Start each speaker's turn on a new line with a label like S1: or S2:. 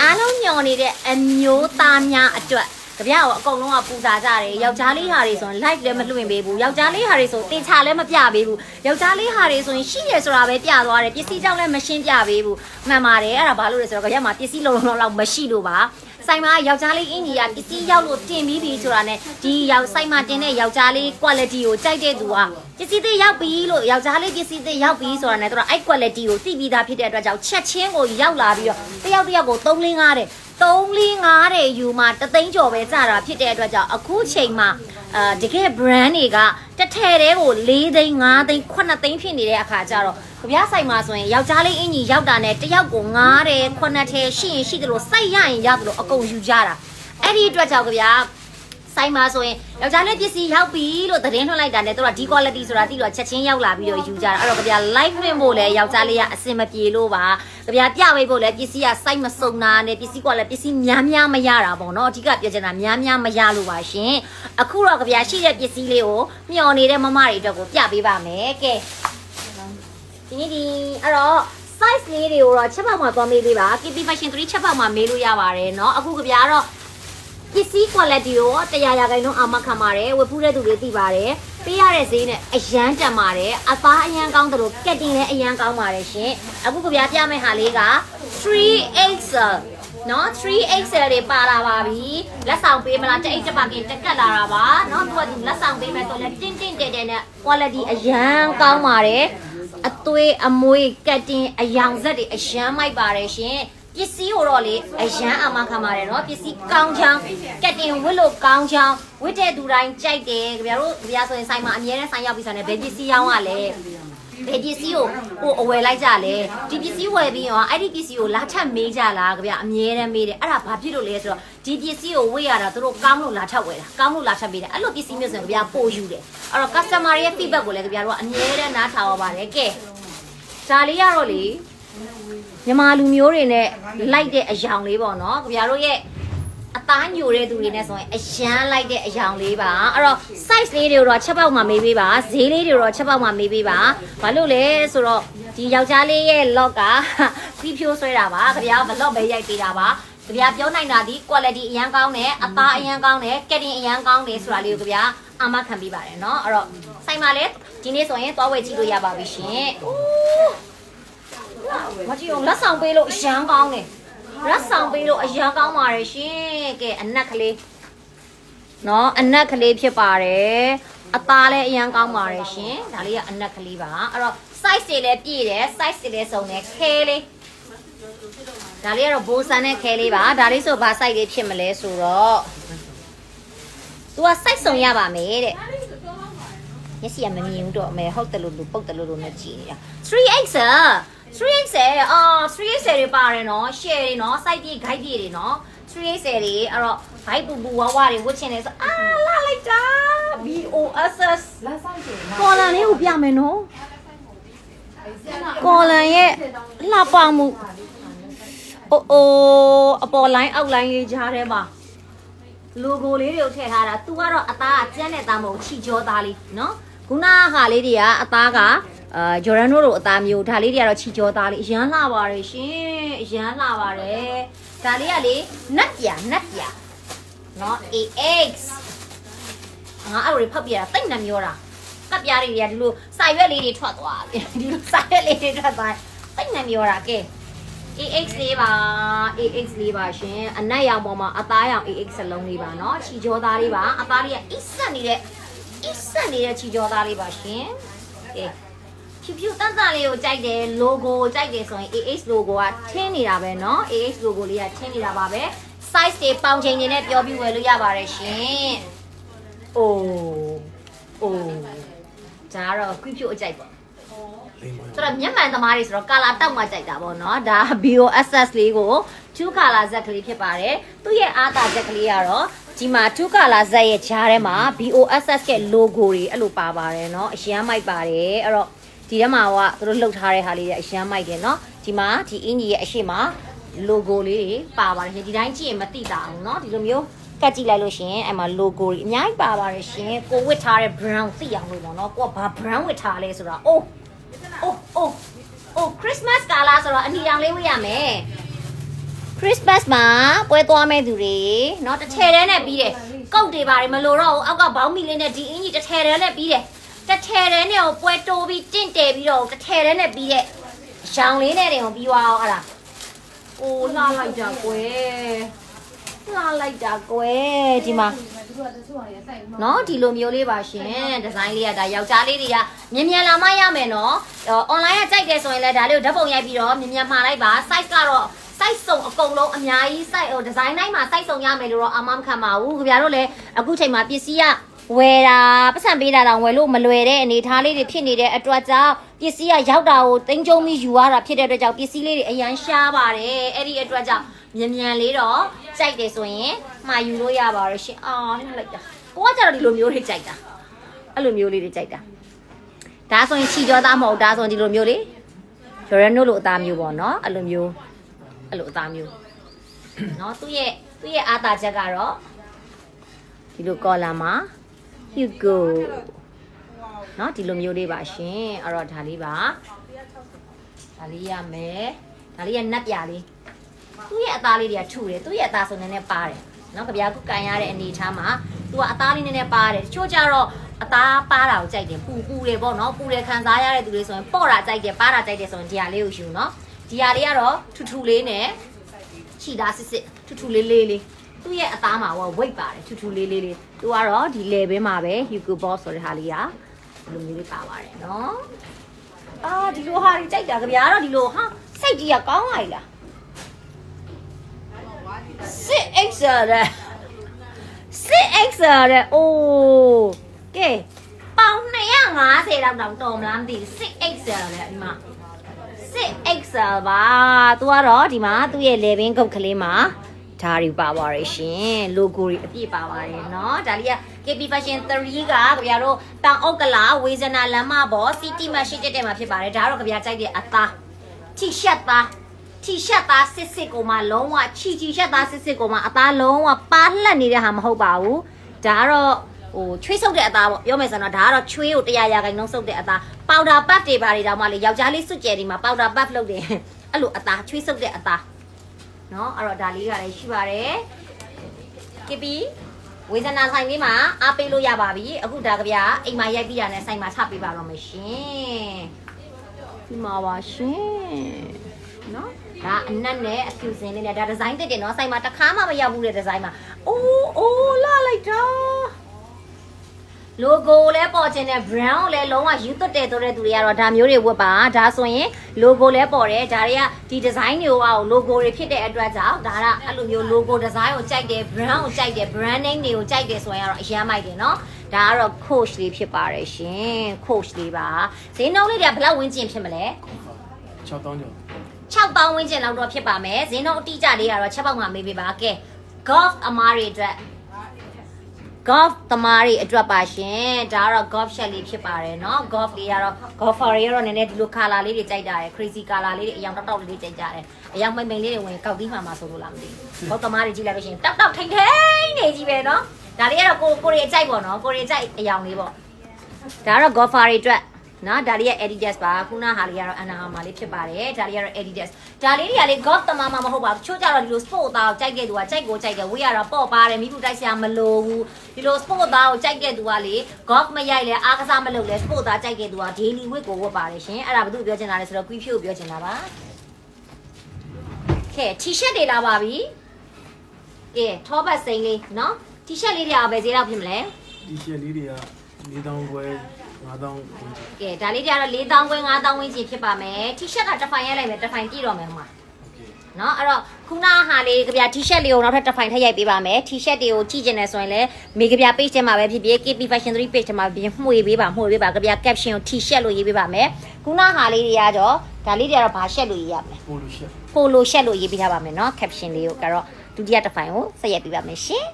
S1: အားလုံးညော်နေတဲ့အမျိုးသားများအတွက်ကြပြကိုအကုန်လုံးကပူစားကြတယ်ယောက်ျားလေးဟာတွေဆိုရင် live လည်းမလွှင့်ပေးဘူးယောက်ျားလေးဟာတွေဆိုတင်ချလည်းမပြပေးဘူးယောက်ျားလေးဟာတွေဆိုရင်ရှိရဆိုတာပဲပြသွားတယ်ပစ္စည်းကြောင့်လည်းမရှင်းပြပေးဘူးမှန်ပါတယ်အဲ့ဒါဘာလို့လဲဆိုတော့ကြပြမှာပစ္စည်းလုံးလုံးလောက်မရှိလို့ပါ ဆိုင်မှာယောက်ျားလေးအင်ကြီးကပစ္စည်းရောက်လို့တင်ပြီးပြီဆိုတာနဲ့ဒီရောက်ဆိုင်မှာတင်တဲ့ယောက်ျားလေး quality ကိုကြိုက်တဲ့သူကပစ္စည်းတွေရောက်ပြီလို့ယောက်ျားလေးပစ္စည်းတွေရောက်ပြီဆိုတာနဲ့သူကအဲ့ quality ကိုသိပြီးသားဖြစ်တဲ့အတွက်ကြောင့်ချက်ချင်းကိုရောက်လာပြီးတော့တယောက်တယောက်ကို3 5 5တဲ့3 4 5တဲ့ယူမှာတသိန်းကျော်ပဲကြာတာဖြစ်တဲ့အတွက်ကြောင့်အခုချိန်မှာအာတကယ် brand တွေကတစ်ထည်တည်းကို4သိန်း5သိန်း9သိန်းဖြစ်နေတဲ့အခါကျတော့ ကြပြဆိုင်မှာဆိုရင်ယောက်ျားလေးအင်ကြီးရောက်တာနဲ့တယောက်ကို9တဲ့9ထည်ရှိရင်ရှိတယ်လို့စိုက်ရရင်ရတယ်လို့အကုန်ယူကြတာအဲ့ဒီအတွက်ကြောင့်ကြပြဆိုင်မှာဆိုရင်ယောက်ျားလေးပစ္စည်းရောက်ပြီလို့သတင်းထွန်းလိုက်တာနဲ့သူကဒီ quality ဆိုတာသိတော့ချက်ချင်းရောက်လာပြီးတော့ယူကြတာအဲ့တော့ကြပြ live လွှင့်ဖို့လဲယောက်ျားလေးကအစင်မပြေလို့ပါကြပြပြပေးဖို့လဲပစ္စည်းက site မစုံတာနဲ့ပစ္စည်းကလည်းပစ္စည်းများများမရတာပေါ့နော်အဓိကပြောချင်တာများများမရလို့ပါရှင်အခုတော့ကြပြရှိတဲ့ပစ္စည်းလေးကိုမျှော်နေတဲ့မမတွေအတွက်ကိုပြပေးပါမယ်ကဲ ဒီနေ့ဒီအဲ့တော့ size လေးတွေကိုတော့ချက်ပေါက်မှာသွားမေးပေးပါ KP Fashion 3ချက်ပေါက်မှာမေးလို့ရပါတယ်เนาะအခုကြပြတော့ ပစ္စည်း quality ကိုတရားရာခိုင်နှုန်းအာမခံပါတယ်ဝယ်ဖူးတဲ့သူတွေသိပါတယ်ပေးရတဲ့ဈေးနဲ့အရန်တန်ပါတယ်အသားအရန်ကောင်းတယ်လို့ကက်တင်လည်းအရန်ကောင်းပါတယ်ရှင်အခုကြပြပြမယ့်ဟာလေးက 3XL နော် 3XL တွေပါလာပါပြီလက်ဆောင်ပေးမလားတစ်အိတ်တစ်ပါကင်တက်ကတ်လာတာပါနော်သူကဒီလက်ဆောင်ပေးမယ်ဆိုလည်းတင်းတင်းတဲတဲနဲ့ quality အရန်ကောင်းပါတယ် အသွေးအမွေးကက်တင်အယောင်ဆက်တွေအရန်မိုက်ပါတယ်ရှင်ပစ္စည်းကိုတော့လေအရန်အာမခံပါတယ်နော်ပစ္စည်းကောင်းချောင်းကက်တင်ဝစ်လို့ကောင်းချောင်းဝစ်တဲ့သူတိုင်းကြိုက်တယ်ကြပြတို့ကြပြဆိုရင်ဆိုင်မှာအမြဲတမ်းဆိုင်ရောက်ပြီးဆိုရင်ဘယ်ပစ္စည်းရောင်းရလဲ ဘယ်ပစ္စည်းကိုဟိုအဝယ်လိုက်ကြလဲဒီပစ္စည်းဝယ်ပြီးရောအဲ့ဒီပစ္စည်းကိုလာထပ်မေးကြလားကြပြအမြဲတမ်းမေးတယ်အဲ့ဒါဘာဖြစ်လို့လဲဆိုတော့ဒီပစ္စည်းကိုဝေ့ရတာသူတို့ကောင်းလို့လာထပ်ဝယ်တာကောင်းလို့လာထပ်ပေးတယ်အဲ့လိုပစ္စည်းမျိုးဆိုရင်ကြပြပို့ယူတယ်အဲ့တော့ customer ရဲ့ feedback ကိုလည်းကြပြတို့ကအမြဲတမ်းနားထောင်ရပါတယ်ကဲဒါလေးကတော့လေမြန်မာလူမျိုးတွေနဲ့လိုက်တဲ့အယောင်လေးပေါ့နော်ကြပြတို့ရဲ့အ သားညိုတဲ့သူတွေနဲ့ဆိုရင်အရန်လိုက်တဲ့အယောင်လေးပါအဲ့တော့ size လေးတွေတော့ချက်ပေါက်မှာမေးပေးပါဈေးလေးတွေတော့ချက်ပေါက်မှာမေးပေးပါဘာလို့လဲဆိုတော့ဒီယောက်ျားလေးရဲ့ lock ကပြီးဖြိုးဆွဲတာပါကြပြဘလော့ပဲရိုက်ပေးတာပါကြပြပြောနိုင်တာဒီ quality အရန်ကောင်းတယ်အသားအရန်ကောင်းတယ်ကက်တင်အရန်ကောင်းတယ်ဆိုတာလေးကိုကြပြအာမခံပေးပါတယ်เนาะအဲ့တော့ဆိုင်မှာလဲဒီနေ့ဆိုရင်သွားဝယ်ကြည့်လို့ရပါပြီရှင်မကြည့်အောင်လက်ဆောင်ပေးလို့အရန်ကောင်းတယ် ရက်ဆောင်ပေးလို့အရန်ကောင်းပါတယ်ရှင်ကဲအနက်ကလေးနော်အနက်ကလေးဖြစ်ပါတယ်အသားလည်းအရန်ကောင်းပါတယ်ရှင်ဒါလေးကအနက်ကလေးပါအဲ့တော့ size တွေလည်းပြည့်တယ် size တွေလည်းစုံတယ်ခဲလေးဒါလေးကတော့ဘိုးဆန်တဲ့ခဲလေးပါဒါလေးဆိုဘာ size လေးဖြစ်မလဲဆိုတော့ तू က size စုံရပါမယ်တဲ့မျက်စိကမမြင်ဘူးတော့အမေဟုတ်တယ်လို့လူပုတ်တယ်လို့လို့နဲ့ကြည်နေတာ 3XL 3XL အော် 3XL တွေပါတယ်နော် share တွေနော် site ပြေ guide ပြေတွေနော် 3XL တွေအဲ့တော့ guide ပူပူဝါဝါတွေဝတ်ချင်တယ်ဆိုအာလာလိုက်တာ BOSS
S2: လက်ဆောင်ကျင်
S1: ကော်လန်လေးကိုပြမယ်နော်ကော်လန်ရဲ့လှပမှုအိုးအိုးအပေါ် line အောက် line လေးကြားထဲမှာ logo လေးတွေကိုထည့်ထားတာ तू ကတော့အသားကကျန်းတဲ့သားမဟုတ်ချီကြောသားလေးနော်ခုနကဟာလေးတွေကအသားက အာဂျော်ဒန်တို့လိုအသားမျိုးဒါလေးတွေကတော့ချီကျော်သားလေးအရန်လှပါတယ်ရှင်အရန်လှပါတယ်ဒါလေးကလေနတ်ပြနတ်ပြနော် AX ငါအဲ့လိုဖတ်ပြတာတိတ်နှမျောတာကပ်ပြားတွေတွေကဒီလိုစာရွက်လေးတွေထွက်သွားပြီဒီလိုစာရွက်လေးတွေထွက်သွားတိတ်နှမျောတာကဲ AX လေးပါ AX လေးပါရှင်အနက်ရောင်ပေါ်မှာအသားရောင် AX စလုံးလေးပါနော်ချီကျော်သားလေးပါအသားလေးကအစ်ဆက်နေတဲ့အစ်ဆက်နေတဲ့ချီကျော်သားလေးပါရှင်ကဲ ဖြူဖြူတန်းတန်းလေးကိုကြိုက်တယ် logo ကိုကြိုက်တယ်ဆိုရင် AX logo ကထင်းနေတာပဲเนาะ AX logo လေးကထင်းနေတာပါပဲ size တွေပေါင်ချိန်တွေနဲ့ပြောပြီးဝယ်လို့ရပါတယ်ရှင်အိုးအိုးဒါကတော့ခွဖြူအကြိုက်ပေါ့ ဆိုတော့မျက်မှန်သမားတွေဆိုတော့ကာလာတောက်မှကြိုက်တာပေါ့နော်ဒါ BOSS လေးကို2 color Z ကလေးဖြစ်ပါတယ်သူ့ရဲ့အားသာချက်ကလေးကတော့ဒီမှာ2 color Z ရဲ့ဂျားထဲမှာ BOSS ရဲ့ logo တွေအဲ့လိုပါပါတယ်เนาะအရန်မိုက်ပါတယ်အဲ့တော့ ဒီထဲမှာကသူတို့လှုပ်ထားတဲ့ဟာလေးတွေအရန်မိုက်တယ်เนาะဒီမှာဒီအင်ကြီးရဲ့အရှိမ logo လေးတွေပါပါတယ်ရှင်ဒီတိုင်းကြည့်ရင်မသိတာအောင်เนาะဒီလိုမျိုးကတ်ကြည့်လိုက်လို့ရှရင်အဲ့မှာ logo တွေအများကြီးပါပါတယ်ရှင်ကိုဝတ်ထားတဲ့ brown သိအောင်လို့ပေါ့နော်ကိုကဘာ brown ဝတ်ထားလဲဆိုတာအိုး အိုးအိုးအိုးခရစ်မတ်ကာလာဆိုတော့အနီရောင်လေးဝေးရမယ် Christmas မှာပွဲသွားမဲ့သူတွေเนาะတစ်ထည်တည်းနဲ့ပြီးတယ်ကုတ်တွေပါတယ်မလိုတော့ဘူးအောက်ကဘောင်းမီလေးနဲ့ဒီအင်ကြီးတစ်ထည်တည်းနဲ့ပြီးတယ် တစ်ထည်တည်းနဲ့ကိုပွဲတိုးပြီးတင့်တယ်ပြီးတော့တစ်ထည်တည်းနဲ့ပြီးတဲ့ရောင်လေးနဲ့တင်ကိုပြီးသွားအောင်အဲ့ဒါအိုးလှလိုက်တာကွယ်လှလိုက်တာကွယ်ဒီမှာနော်ဒီလိုမျိုးလေးပါရှင်ဒီဇိုင်းလေးကဒါယောက်ျားလေးတွေကမြန်မြန်လာမရမယ်နော်အော် online ကကြိုက်တယ်ဆိုရင်လည်းဒါလေးကိုဓာတ်ပုံရိုက်ပြီးတော့မြန်မြန်မှာလိုက်ပါ size ကတော့ size စုံအကုန်လုံးအများကြီး size ဟိုဒီဇိုင်းတိုင်းမှာ size စုံရမယ်လို့တော့အမမခံပါဘူးခင်ဗျားတို့လည်းအခုချိန်မှာပစ္စည်းက ဝယ်တာပတ်စံပေးတာတောင်ဝယ်လို့မလွယ်တဲ့အနေအထားလေးတွေဖြစ်နေတဲ့အတွက်ကြောင့်ပစ္စည်းကရောက်တာကိုတင်းကျုံပြီးယူရတာဖြစ်တဲ့အတွက်ကြောင့်ပစ္စည်းလေးတွေအရန်ရှားပါတယ်အဲ့ဒီအတွက်ကြောင့်မြန်မြန်လေးတော့ကြိုက်တယ်ဆိုရင်မှာယူလို့ရပါတော့ရှင်အာလှလိုက်တာကိုကကြတော့ဒီလိုမျိုးလေးကြိုက်တာအဲ့လိုမျိုးလေးတွေကြိုက်တာဒါဆိုရင်ချီကြောသားမဟုတ်ဒါဆိုရင်ဒီလိုမျိုးလေးဂျော်ရနိုလိုအသားမျိုးပေါ့နော်အဲ့လိုမျိုးအဲ့လိုအသားမျိုးနော်သူ့ရဲ့သူ့ရဲ့အာသာချက်ကတော့ဒီလိုကော်လာမှာ Hugo နော်ဒီလိုမျိုးလေးပါရှင်အဲ့တော့ဒါလေးပါဒါလေးရမယ်ဒါလေးရဲ့နက်ပြလေးသူ့ရဲ့အသားလေးတွေကထူတယ်သူ့ရဲ့အသားဆိုနည်းနည်းပါတယ်နော်ကြပြားကုကန်ရတဲ့အနေအထားမှာသူကအသားလေးနည်းနည်းပါတယ်တချို့ကြတော့အသားပါတာကိုကြိုက်တယ်ပူပူတယ်ပေါ့နော်ပူတယ်ခံစားရတဲ့သူတွေဆိုရင်ပေါ့တာကြိုက်တယ်ပါတာကြိုက်တယ်ဆိုရင်ဒီဟာလေးကိုယူနော်ဒီဟာလေးကတော့ထူထူလေးနဲ့ခြိသားစစ်စစ်ထူထူလေးလေးလေး သူ့ရဲ့အသားမှာဟို weight ပါတယ်ထူထူလေးလေးလေးသူကတော့ဒီ level မှာပဲ Hugo Boss ဆိုတဲ့ဟာလေးကဒီလိုမျိုးလေးပါပါတယ်နော်အာဒီလိုဟာကြီးကြိုက်တာကြပြားတော့ဒီလိုဟာစိတ်ကြီးကကောင်းလာ ਈ လား 6XL တဲ့ 6XL တဲ့အိုးကဲပေါင်250လောက်တောင်တော်မလားမသိဘူး 6XL တဲ့ဒီမှာ 6XL ပါ तू ကတော့ဒီမှာသူ့ရဲ့ level ကုတ်ကလေးမှာ ဒါတွေပါပါရရှင် logo တွေအပြည့်ပါပါတယ်เนาะဒါလေးက KP Fashion 3ကကြပြတို့တောင်အုတ်ကလာဝေဇနာလမ်းမပေါ် City မှာရှိတဲ့တဲ့မှာဖြစ်ပါတယ်ဒါကတော့ကြပြကြိုက်တဲ့အသား T shirt သား T shirt သားစစ်စစ်ကိုမှလုံးဝချီချီ shirt သားစစ်စစ်ကိုမှအသားလုံးဝပါလှက်နေတဲ့ဟာမဟုတ်ပါဘူးဒါကတော့ဟိုချွေးဆုပ်တဲ့အသားပေါ့ပြောမယ်ဆိုတော့ဒါကတော့ချွေးကို100ရာခိုင်နှုန်းဆုပ်တဲ့အသားပေါင်ဒါပတ်တွေပါတွေတောင်မှလေယောက်ျားလေးစွတ်ကြဲဒီမှာပေါင်ဒါပတ်လုပ်တယ်အဲ့လိုအသားချွေးဆုပ်တဲ့အသား เนาะအဲ့တော့ဒါလေးကလည်းရှိပါတယ်ကပီဝေဇနာဆိုင်လေးမှာအားပေးလို့ရပါပြီအခုဒါကြဗျာအိမ်မှာရိုက်ပြီးတာနဲ့ဆိုင်မှာချပေးပါတော့မယ်ရှင်ဒီမှာပါရှင်နော်ဒါအနက်နဲ့အဖြူစင်လေးနဲ့ဒါဒီဇိုင်းတက်တယ်နော်ဆိုင်မှာတစ်ခါမှမရောက်ဘူးတဲ့ဒီဇိုင်းမှာအိုးအိုးလာလိုက်တာ logo လည်းပေါ်ခြင်းနဲ့ brand ကိုလည်းလုံးဝယူသွတ်တယ်ဆိုတဲ့သူတွေကတော့ဒါမျိုးတွေဝတ်ပါဒါဆိုရင် logo လည်းပေါ်တယ်ဒါတွေကဒီ design တွေကိုအောက် logo တွေဖြစ်တဲ့အတွက်ကြောင့်ဒါကအဲ့လိုမျိုး logo design ကိုကြိုက်တယ် brand ကိုကြိုက်တယ် brand name တွေကိုကြိုက်တယ်ဆိုရင်ကတော့အရန်မိုက်တယ်နော်ဒါကတော့ coach လေးဖြစ်ပါတယ်ရှင် coach လေးပါဈေးနှုန်းလေးတွေကဘယ်လောက်ဝန်းကျင်ဖြစ်မလဲ
S2: 6တောင်းကျော်
S1: 6000ဝန်းကျင်လောက်တော့ဖြစ်ပါမယ်ဈေးနှုန်းအတိအကျလေးကတော့ချက်ပေါက်မှာမေးပေးပါကဲ golf အမားတွေအတွက် golf သမားတွေအတွက်ပါရှင်ဒါကတော့ golf shot လေးဖြစ်ပါတယ်เนาะ golf လေးကတော့ golfer တွေကတော့နည်းနည်းဒီလို color လေးတွေကြိုက်တာရယ် crazy color လေးတွေအယောင်တောက်တောက်လေးတွေကြိုက်ကြတယ်အယောင်မိန်မိန်လေးတွေဝင်ကောက်သီးမှမှာဆိုလို့လားမသိဘူး golf သမားတွေကြည့်လိုက်လို့ရှိရင်တောက်တောက်ထိန်ထိန်နေကြီးပဲเนาะဒါလေးကတော့ကိုကိုရီအကြိုက်ပေါ့နော်ကိုရီအကြိုက်အယောင်လေးပေါ့ဒါကတော့ golfer တွေအတွက် နော်ဒါလေးရဲ့ Adidas ပါခုနဟာလေးကတော့ Anna Armour လေးဖြစ်ပါတယ်ဒါလေးကတော့ Adidas ဒါလေးတွေကလေ golf တမမမဟုတ်ပါဘူးတချို့ကြတော့ဒီလို sport သားကိုကြိုက်တဲ့သူကကြိုက်ကိုကြိုက်တယ်ဝေးရတော့ပေါ့ပါတယ်မိဘူးတိုက်စရာမလိုဘူးဒီလို sport သားကိုကြိုက်တဲ့သူကလေ golf မရိုက်လဲအားကစားမလုပ်လဲ sport သားကြိုက်တဲ့သူက daily weight ကိုဝတ်ပါတယ်ရှင်အဲ့ဒါဘာလို့ပြောချင်တာလဲဆိုတော့ quick fit ကိုပြောချင်တာပါကဲ t-shirt တွေလာပါပြီကဲ top ဘတ်စိမ့်လေးနော် t-shirt လေးတွေကဘယ်ဈေးလောက်ဖြစ်မလဲ
S2: ဒီရှယ်လေးတွေက ၄တောင်းခွဲ၅တောင်းကဲ
S1: ဒါလေးကြတော့၄တောင်းခွဲ၅တောင်းဝန်းကျင်ဖြစ်ပါမယ် T-shirt ကတစ်ဖိုင်ရိုက်လိုက်မယ်တစ်ဖိုင်ပြည့်တော့မယ်ဟိုမှာနော်အဲ့တော့ခုနဟာလေးကြပြ T-shirt လေးကိုနောက်ထပ်တစ်ဖိုင်ထည့်ရိုက်ပေးပါမယ် T-shirt တွေကိုကြည့်ကျင်တယ်ဆိုရင်လည်းမေကြပြ page ထဲမှာပဲဖြစ်ဖြစ် KP Fashion 3 page ထဲမှာပြင်မှုေပေးပါမှုေပေးပါကြပြ caption ကို T-shirt လို့ရေးပေးပါမယ်ခုနဟာလေးတွေကတော့ဒါလေးတွေကတော့ဘာ shirt လို့ရေးရမလဲ
S2: polo shirt
S1: polo shirt လို့ရေးပေးထားပါမယ်နော် caption လေးကိုကတော့ဒုတိယတစ်ဖိုင်ကိုဆက်ရိုက်ပေးပါမယ်ရှင်